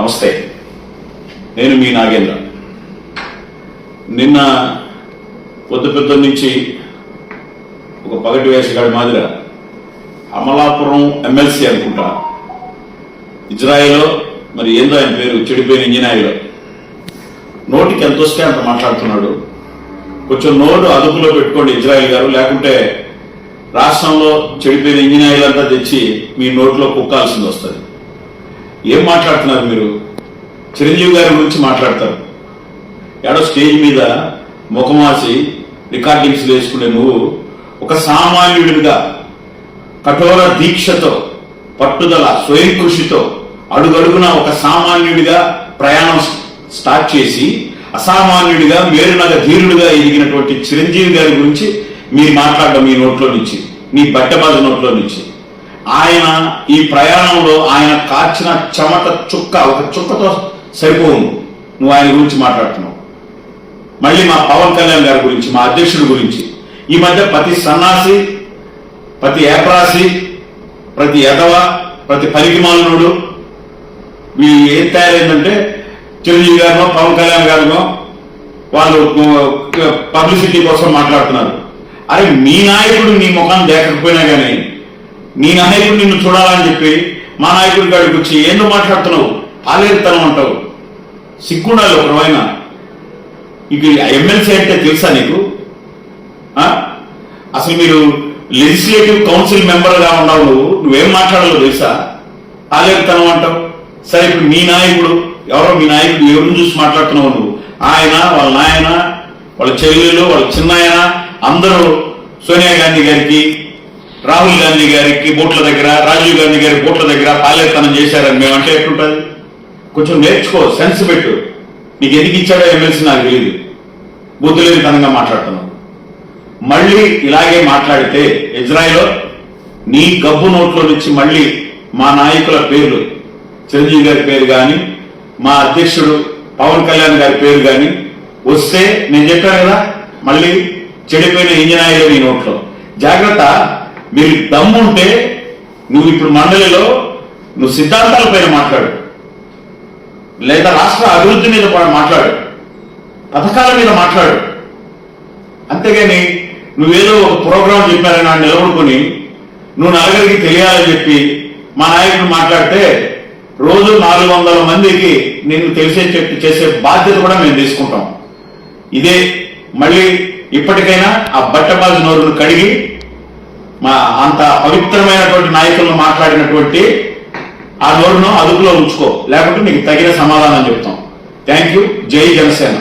నమస్తే. నేను మీ నాగేంద్ర. నిన్న పొద్దు పెద్ద నుంచి ఒక పగటి వేషగాడి మాదిర అమలాపురం ఎమ్మెల్సీ అనుకుంటా. ఇజ్రాయెల్లో మరి ఏందో ఆయన పేరు చెడిపోయిన ఇంజనీర్లో. నోటికి ఎంత వస్తే అంత మాట్లాడుతున్నాడు. కొంచెం నోటు అదుపులో పెట్టుకోండి ఇజ్రాయెల్ గారు లేకుంటే రాష్ట్రంలో చెడిపోయిన ఇంజనీర్లు అంతా తెచ్చి మీ నోట్లో కుక్కాల్సింది వస్తుంది. ఏం మాట్లాడుతున్నారు మీరు? చిరంజీవి గారి గురించి మాట్లాడతారు. ఏడో స్టేజ్ మీద ముఖమాసి రికార్డింగ్స్ వేసుకునే నువ్వు ఒక సామాన్యుడిగా కఠోర దీక్షతో పట్టుదల స్వయం కృషితో అడుగడుగున ఒక సామాన్యుడిగా ప్రయాణం స్టార్ట్ చేసి అసామాన్యుడిగా మేరునగ ధీరుడిగా ఎదిగినటువంటి చిరంజీవి గారి గురించి మీరు మాట్లాడడం మీ నోట్లో నుంచి మీ బట్టబాజు నోట్లో నుంచి. ఆయన ఈ ప్రయాణంలో ఆయన కాచిన చెమట చుక్క ఒక చుక్కతో సరిపోను నువ్వు ఆయన గురించి మాట్లాడుతున్నావు. మళ్ళీ మా పవన్ కళ్యాణ్ గారి గురించి మా అధ్యక్షుడి గురించి. ఈ మధ్య ప్రతి సన్నాసి ప్రతి ఏప్రాసి ప్రతి ఎదవ ప్రతి పరిగిమాలనుడు వీళ్ళు ఏం తయారైందంటే చిరంజీవి గారినో పవన్ కళ్యాణ్ గారినో వాళ్ళు పబ్లిసిటీ కోసం మాట్లాడుతున్నారు. అరే మీ నాయకుడు నీ ముఖాన్ని దేకపోయినా కానీ నీ నాయకుడు నిన్ను చూడాలని చెప్పి మా నాయకుడి గారికి వచ్చి ఏందో మాట్లాడుతున్నావు? పాలేరుతనం అంటావు. సిగ్గుండాలి ఒకరైనా ఇక ఎమ్మెల్సీ అంటే తెలుసా నీకు? అసలు మీరు లెజిస్లేటివ్ కౌన్సిల్ మెంబర్గా ఉన్నావు నువ్వు. నువ్వేం మాట్లాడాలో తెలుసా? పాలేరుతనం అంటావు. సరే ఇప్పుడు మీ నాయకుడు ఎవరో మీ నాయకుడు ఎవరిని చూసి మాట్లాడుతున్నావు నువ్వు? ఆయన వాళ్ళ నాయన వాళ్ళ చెల్లెలు వాళ్ళ చిన్నాయన అందరూ సోనియా గాంధీ గారికి రాహుల్ గాంధీ గారికి బోట్ల దగ్గర రాజీవ్ గాంధీ గారి బోట్ల దగ్గర పాలేతనం చేశారని మేమంటే ఎట్లుంటుంది? కొంచెం నేర్చుకో సెన్స్ పెట్టు. నీకు ఎందుకు ఇచ్చాడో ఎమ్మెల్సీ నాకు తెలియదు బుద్ధి లేని తనంగా మాట్లాడుతున్నావు. మళ్ళీ ఇలాగే మాట్లాడితే ఇజ్రాయెల్ నీ గబ్బు నోట్లో నుంచి మళ్ళీ మా నాయకుల పేర్లు చిరంజీవి గారి పేరు కానీ మా అధ్యక్షుడు పవన్ కళ్యాణ్ గారి పేరు కానీ వస్తే నేను చెప్పాను కదా మళ్ళీ చెడిపోయిన ఇంజనీర్లు నీ నోట్లో. జాగ్రత్త మీరు దమ్ముంటే నువ్వు ఇప్పుడు మండలిలో నువ్వు సిద్ధాంతాల పైన మాట్లాడు. లేదా రాష్ట్ర అభివృద్ధి మీద కూడా మాట్లాడు. పథకాల మీద మాట్లాడు. అంతేగాని నువ్వేదో ఒక ప్రోగ్రాం చెప్పారని ఆయన నిలబడుకొని నువ్వు నలుగురికి తెలియాలని చెప్పి మా నాయకుడు మాట్లాడితే రోజు నాలుగు వందల మందికి నేను తెలిసే చెప్పి చేసే బాధ్యత కూడా మేము తీసుకుంటాం. ఇదే మళ్ళీ ఇప్పటికైనా ఆ బట్టబాజు నోరును కడిగి మా అంత పవిత్రమైనటువంటి నాయకులను మాట్లాడినటువంటి ఆ నోరును అదుపులో ఉంచుకో. లేకుంటే నీకు తగిన సమాధానం చెప్తాం. థ్యాంక్ యూ జై జనసేన.